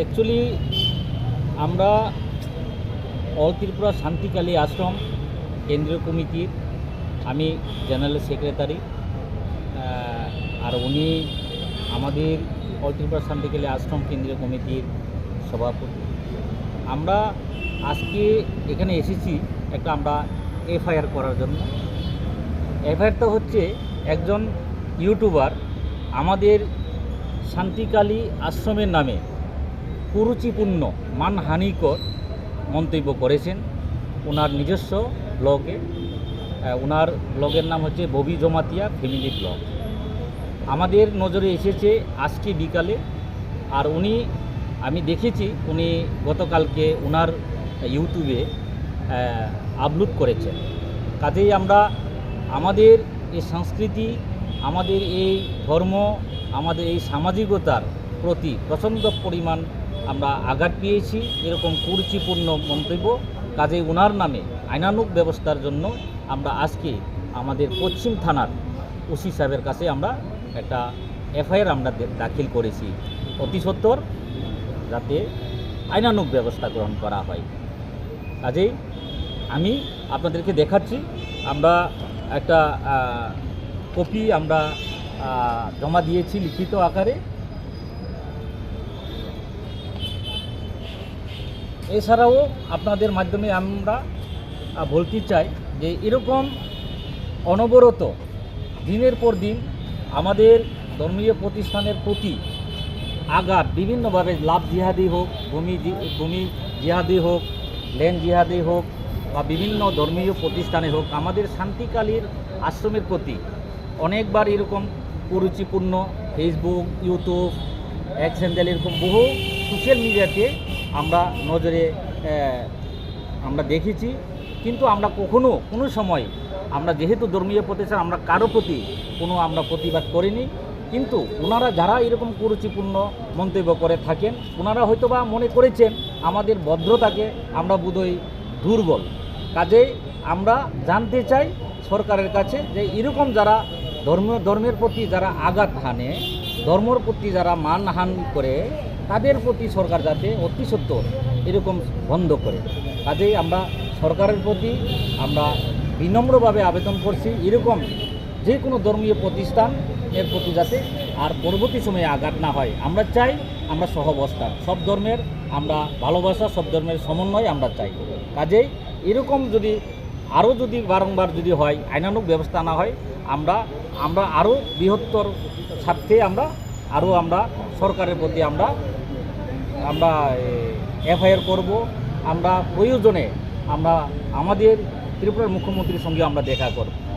Actually আমরা all Tripura Shantikali আশ্রম, কেন্দ্রীয় কমিটির আমি জেনারেল সেক্রেটারি আর উনি আমাদের অল ত্রিপুরা শান্তিকালী আশ্রম, কেন্দ্রীয় কমিটির সভাপতি। আমরা আজকে এখানে এসেছি একটা আমরা এফআইআর করার জন্য। এফআইআরটা হচ্ছে একজন ইউটিউবার আমাদের শান্তিকালী আশ্রমের নামে কুরুচিপূর্ণ, মানহানিকর মন্তব্য করেছেন। ওনার নিজস্ব ব্লগে ওনার ব্লগের নাম হচ্ছে ববি জমাতিয়া ফ্যামিলি ব্লগ। আমাদের নজরে এসেছে আজকে বিকালে, আর উনি, আমি দেখেছি, উনি গতকালকে ওনার ইউটিউবে আপলোড করেছেন। কাজেই আমরা আমাদের এই সংস্কৃতি, আমাদের এই ধর্ম, আমাদের এই সামাজিকতার প্রতি প্রচণ্ড পরিমাণ আমরা আঘাত পেয়েছি। এরকম কুরুচিপূর্ণ মন্তব্য কাজে ওনার নামে আইনানুক ব্যবস্থার জন্য আমরা আজকে আমাদের পশ্চিম থানার ওসি সাহেবের কাছে আমরা একটা এফআইআর আমরা দাখিল করেছি। অতি সত্বর যাতে আইনানুক ব্যবস্থা গ্রহণ করা হয়। কাজেই আমি আপনাদেরকে দেখাচ্ছি, আমরা একটা কপি আমরা জমা দিয়েছি লিখিত আকারে। এছাড়াও আপনাদের মাধ্যমে আমরা বলতে চাই যে এরকম অনবরত দিনের পর দিন আমাদের ধর্মীয় প্রতিষ্ঠানের প্রতি আঘাত, বিভিন্নভাবে লাভ জিহাদি হোক, ভূমি ভূমি জিহাদি হোক ল্যান্ড জিহাদি হোক বা বিভিন্ন ধর্মীয় প্রতিষ্ঠানে হোক, আমাদের শান্তিকালীর আশ্রমের প্রতি অনেকবার এরকম কুরুচিপূর্ণ ফেসবুক ইউটিউব এক এরকম বহু সোশ্যাল মিডিয়াতে আমরা নজরে আমরা দেখেছি, কিন্তু আমরা কখনো কোনো সময় আমরা যেহেতু ধর্মীয় প্রতিষ্ঠান, আমরা কারও প্রতি কোনো আমরা প্রতিবাদ করিনি, কিন্তু ওনারা যারা এরকম কুরুচিপূর্ণ মন্তব্য করে থাকেন, ওনারা হয়তোবা মনে করেছেন আমাদের ভদ্রতাকে আমরা বোধহয় দুর্বল। কাজে আমরা জানতে চাই সরকারের কাছে যে এরকম যারা ধর্ম ধর্মের প্রতি যারা আঘাত হানে, ধর্মর প্রতি যারা মানহান করে তাদের প্রতি সরকার যাতে অতি সত্বর এরকম বন্ধ করে। কাজেই আমরা সরকারের প্রতি আমরা বিনম্রভাবে আবেদন করছি। এরকম যে কোনো ধর্মীয় প্রতিষ্ঠান এর প্রতি যাতে আর পরবর্তী সময়ে আঘাত না হয়। আমরা চাই আমরা সহবস্থান। সব ধর্মের আমরা ভালোবাসা, সব ধর্মের সমন্বয় আমরা চাই। কাজেই এরকম যদি আরও যদি বারংবার যদি হয় আইনানুক ব্যবস্থা না হয়, আমরা আমরা আরও বৃহত্তর স্বার্থে আমরা, আরও আমরা সরকারের প্রতি আমরা আমরা এফআইআর করব। আমরা প্রয়োজনে আমরা আমাদের ত্রিপুরার মুখ্যমন্ত্রীর সঙ্গে আমরা দেখা করব।